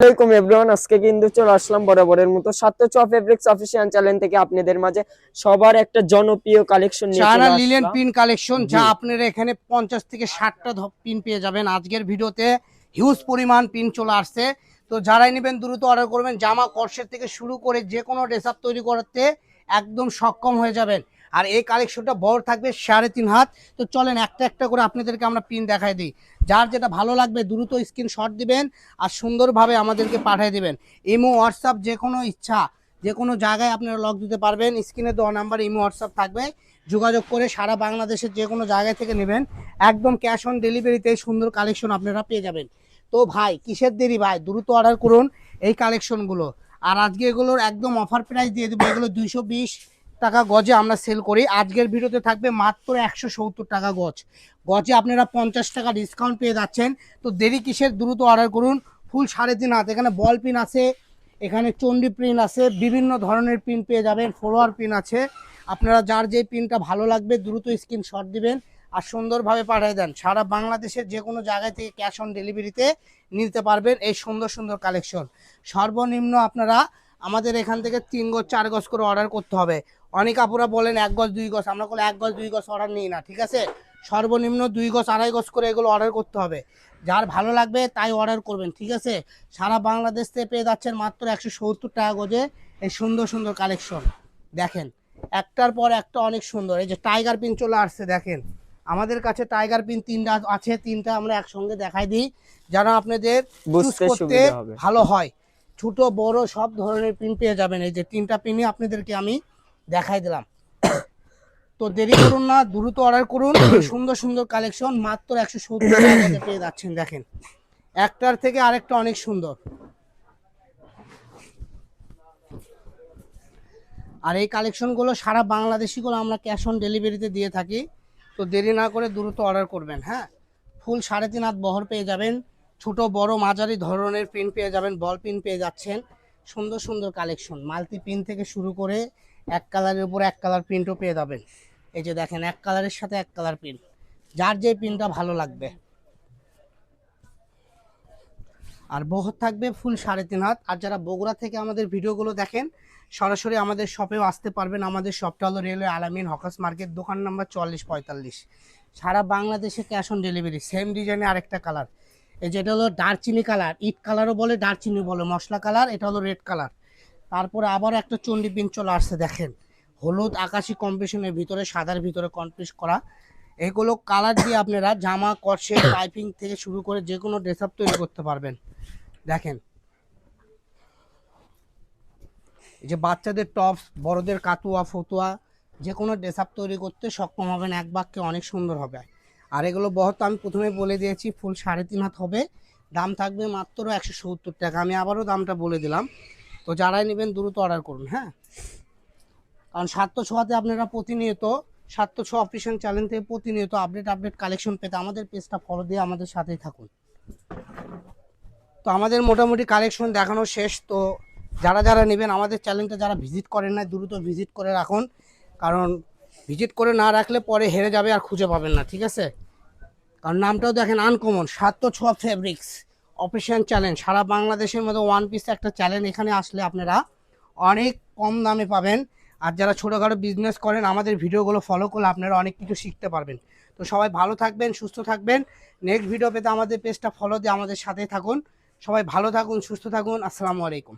আসসালামাইকুম এভরিওয়ান আজকে কিন্তু চলে আসলাম বরাবরের মতো চ ফেব্রিক্স অফিসিয়াল চ্যানেল থেকে আপনাদের মাঝে। সবার একটা জনপ্রিয় কালেকশন নিয়ে চলে লিলেন পিন কালেকশন যা আপনারা এখানে পঞ্চাশ থেকে ষাটটা পিন পেয়ে যাবেন। আজকের ভিডিওতে হিউজ পরিমাণ পিন চলে আসছে। তো যারাই নেবেন দ্রুত অর্ডার করবেন। জামা কর্সের থেকে শুরু করে যে কোনো ড্রেস আপ তৈরি করতে একদম সক্ষম হয়ে যাবেন। আর এই কালেকশনটা বড় থাকবে সাড়ে তিন হাত। তো চলেন একটা একটা করে আপনাদেরকে আমরা পিন দেখাই দিই। যার যেটা ভালো লাগবে দ্রুত স্ক্রিনশট দিবেন আর সুন্দরভাবে আমাদেরকে পাঠিয়ে দিবেন। ইমো হোয়াটসঅ্যাপ যে কোনো ইচ্ছা যে কোনো জায়গায় আপনারা লক দিতে পারবেন। স্ক্রিনে দেওয়া নাম্বার ইমো হোয়াটসঅ্যাপ থাকবে। যোগাযোগ করে সারা বাংলাদেশের যে কোনো জায়গায় থেকে নেবেন। একদম ক্যাশ অন ডেলিভারিতে সুন্দর কালেকশন আপনারা পেয়ে যাবেন। তো ভাই, কিসের দেরি ভাই? দ্রুত অর্ডার করুন এই কালেকশনগুলো আর আজকে এগুলোর একদম অফার প্রাইস দিয়ে দেবো। এগুলো দুইশো বিশ টাকা গজে আমরা সেল করি। আজকের ভিডিওতে থাকবে মাত্র একশো সত্তর টাকা গজ। গজে আপনারা পঞ্চাশ টাকা ডিসকাউন্ট পেয়ে যাচ্ছেন। তো দেরি কিসের? দ্রুত অর্ডার করুন। ফুল সাড়ে তিন হাত। এখানে বল পিন আছে, এখানে চণ্ডী প্রিন্ট আছে, বিভিন্ন ধরনের পিন পেয়ে যাবেন। ফলোয়ার পিন আছে। আপনারা যার যে পিনটা ভালো লাগবে, দ্রুত স্ক্রিনশট দিবেন আর সুন্দরভাবে পাঠিয়ে দেন। সারা বাংলাদেশের যে কোনো জায়গায় থেকে ক্যাশ অন ডেলিভারিতে নিতে পারবেন এই সুন্দর সুন্দর কালেকশন সর্বনিম্ন আপনারা আমাদের এখান থেকে তিন গজ, চার গজ করে অর্ডার করতে হবে। অনেক আপুরা বলেন এক গজ দুই গজ। আমরা বলে এক গজ দুই গজ অর্ডার নিই না ঠিক আছে? সর্বনিম্ন দুই গজ আড়াই গজ করে এগুলো অর্ডার করতে হবে। যার ভালো লাগবে তাই অর্ডার করবেন ঠিক আছে? সারা বাংলাদেশ থেকে পেয়ে যাচ্ছেন মাত্র একশো সত্তর টাকা গজে এই সুন্দর সুন্দর কালেকশন দেখেন একটার পর একটা অনেক সুন্দর। এই যে টাইগার পিন চলে আসছে দেখেন। আমাদের কাছে টাইগার পিন তিনটা আছে তিনটা আমরা একসঙ্গে দেখাই দিই যেন আপনাদের করতে ভালো হয়। ছোট বড় সব ধরনের পিন পেয়ে যাবেন। এই যে তিনটা পিনই আপনাদেরকে আমি দেখাই দিলাম। তো দেরি করুন না দ্রুত অর্ডার করুন। সুন্দর সুন্দর কালেকশন মাত্র একশো সত্তর টাকাতে পেয়ে যাচ্ছেন দেখেন। একটার থেকে আরেকটা অনেক সুন্দর। আর এই কালেকশনগুলো সারা বাংলাদেশিগুলো আমরা ক্যাশ অন ডেলিভারিতে দিয়ে থাকি। তো দেরি না করে দ্রুত অর্ডার করবেন হ্যাঁ? ফুল সাড়ে তিন হাত বহর পেয়ে যাবেন। ছোট বড় মাঝারি ধরনের পিন পেয়ে যাবেন বল পিন পেয়ে যাচ্ছেন। সুন্দর সুন্দর কালেকশন মাল্টি পিন থেকে শুরু করে এক কালারের উপর এক কালার প্রিন্টও পেয়ে যাবেন। এই যে দেখেন, এক কালারের সাথে এক কালার প্রিন্ট যার যে প্রিন্টটা ভালো লাগবে। আর বহর থাকবে ফুল সাড়ে তিন হাত। আর যারা বগুড়া থেকে আমাদের ভিডিওগুলো দেখেন, সরাসরি আমাদের শপেও আসতে পারবেন। আমাদের শপটা হলো রেলওয়ে আলামিন হকাস মার্কেট, দোকান নাম্বার চল্লিশ পঁয়তাল্লিশ। সারা বাংলাদেশে ক্যাশ অন ডেলিভারি সেম ডিজাইনে আরেকটা কালার এই যেটা হলো দারচিনি কালার ইট কালারও বলে দারচিনি বলে মশলা কালার এটা হলো রেড কালার তারপরে আবার একটা চণ্ডী পিন চলে আসছে, দেখেন। হলুদ আকাশি কম্পিটিশনের ভিতরে, সাদার ভিতরে কনপিস করা। এগুলো কালার দিয়ে আপনারা জামা কর্সে পাইপিং থেকে শুরু করে যে কোনো ড্রেস আপ তৈরি করতে পারবেন। দেখেন। যে বাচ্চাদের টপস বড়দের কাতুয়া, ফতুয়া, যে কোনো ড্রেস আপ তৈরি করতে সক্ষম হবেন, এক বাক্যে অনেক সুন্দর হবে। আর এগুলো বহর তো আমি প্রথমে বলে দিয়েছি ফুল সাড়ে তিন হাত হবে। দাম থাকবে মাত্র একশো সত্তর টাকা। আমি আবারও দামটা বলে দিলাম। তো যারাই নেবেন দ্রুত অর্ডার করুন হ্যাঁ? কারণ সাতশো ছোঁয়াতে আপনারা প্রতিনিয়ত সাতশো ছ অফিসিয়াল চ্যানেল থেকে প্রতিনিয়ত আপডেট আপডেট কালেকশন পেতে আমাদের পেজটা ফলো দিয়ে আমাদের সাথেই থাকুন। তো আমাদের মোটামুটি কালেকশন দেখানো শেষ, তো যারা যারা নেবেন আমাদের চ্যানেলটা যারা ভিজিট করেন না দ্রুত ভিজিট করে রাখুন। কারণ ভিজিট করে না রাখলে পরে হেরে যাবে আর খুঁজে পাবেন না, ঠিক আছে? কারণ নামটাও দেখেন আনকমন সাত ছ ফেব্রিক্স অফিসিয়াল চ্যালেঞ্জ সারা বাংলাদেশের মধ্যে ওয়ান পিস একটা চ্যালেঞ্জ এখানে আসলে আপনারা অনেক কম দামে পাবেন। আর যারা ছোটোখাটো বিজনেস করেন, আমাদের ভিডিওগুলো ফলো করলে আপনারা অনেক কিছু শিখতে পারবেন। তো সবাই ভালো থাকবেন, সুস্থ থাকবেন। নেক্সট ভিডিও পেতে আমাদের পেজটা ফলো দিয়ে আমাদের সাথে থাকুন। সবাই ভালো থাকুন, সুস্থ থাকুন। আসসালামু আলাইকুম।